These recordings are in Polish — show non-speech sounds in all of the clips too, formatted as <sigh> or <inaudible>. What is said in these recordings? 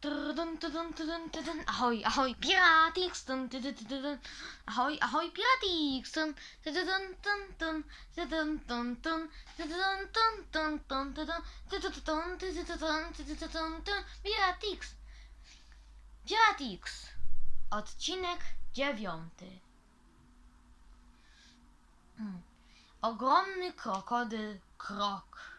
Trudun, tudun, tudun, tudun. Ahoj, ahoj, piratix! Tun, tudu, tudu, tun. Ahoj, ahoj, piratix! Tun. Tudun, tun, tun. Tudun, tun, tun, tudun. Tudu, tu, tun, tudu, tu, tun, tudu, tu, tun, tun. Piratix! Piratix! Odcinek dziewiąty. Hmm. Ogromny krokodyl krok.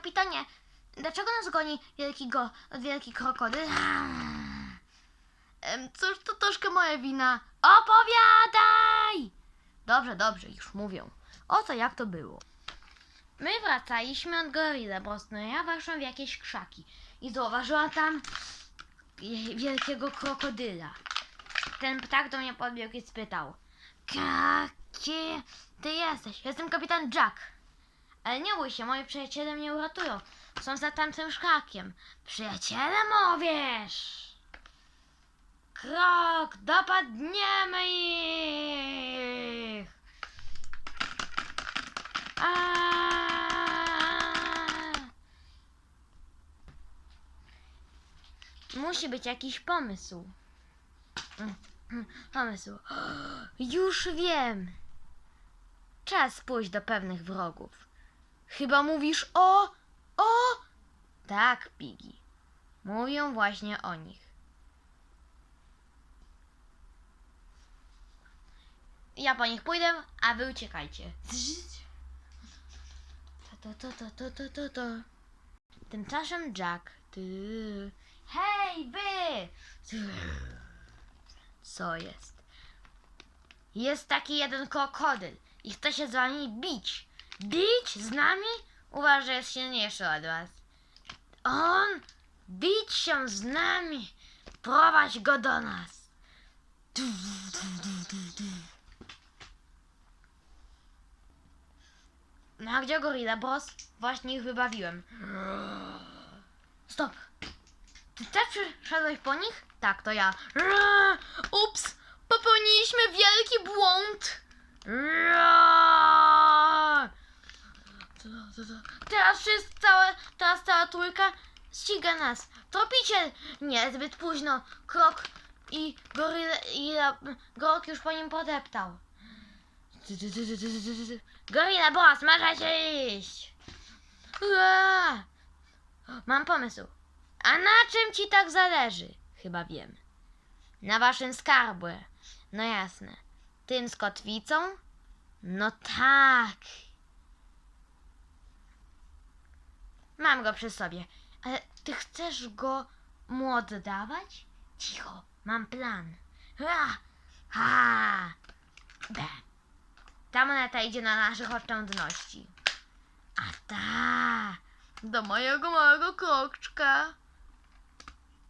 Kapitanie, dlaczego nas goni wielki, go, wielki krokodyl? Cóż, to troszkę moja wina. Opowiadaj! Dobrze, dobrze, już mówię. O co, jak to było? My wracaliśmy od goryla, bo ja weszłam w jakieś krzaki i zauważyłam tam wielkiego krokodyla. Ten ptak do mnie podbiegł i spytał. Jaki ty jesteś? Jestem kapitan Jack. Ale nie bój się, moi przyjaciele mnie uratują. Są za tamtym szklakiem. Przyjaciele mówisz! Krok, dopadniemy ich! Aaaa! Musi być jakiś pomysł. <clears throat> Pomysł. <gasps> Już wiem. Czas pójść do pewnych wrogów. Chyba mówisz o. o. Tak, Pigi. Mówią właśnie o nich. Ja po nich pójdę, a wy uciekajcie. To, to, to, to, to, to, to. Tymczasem Jack. Ty. Hej, wy! Co jest? Jest taki jeden krokodyl i chce się z wami bić. Bić z nami? Uważaj, że jest silniejszy od was. On bić się z nami. Prowadź go do nas. No a gdzie gorilla, boss? Właśnie ich wybawiłem. Stop! Ty też przyszedłeś po nich? Tak, to ja. Ups! Popełniliśmy wielki błąd! Teraz wszyscy, całe, teraz cała trójka ściga nas. Tropicie! Nie, zbyt późno. Krok i goryla, i Grok już po nim podeptał. Gorilla boss, się iść! Mam pomysł. A na czym ci tak zależy? Chyba wiem. Na waszym skarbie. No jasne. Tym z kotwicą? No tak. Mam go przy sobie. Ale ty chcesz go mu oddawać? Cicho, mam plan. Ha! Ha! Be. Ta moneta idzie na naszych oszczędności. A ta do mojego małego kroczka.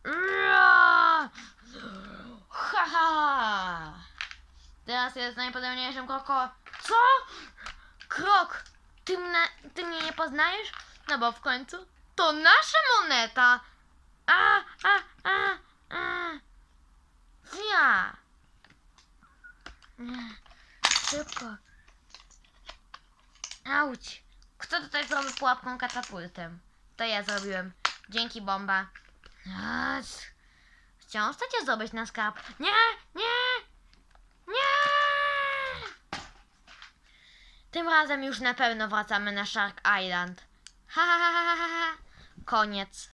Ra! Ha, ha! Teraz jest najpodobniejszym kroko. Co? Krok! Ty, mnie, ty mnie nie poznajesz? No bo w końcu to nasza moneta! A, a, a, a. Ja! Szybko. Auć! Kto tutaj zrobił pułapką katapultem? To ja zrobiłem. Dzięki bomba. Wciąż chcecie zdobyć na skarb. Nie, nie, nie! Tym razem już na pewno wracamy na Shark Island. Ha, ha, ha, ha, ha. Koniec.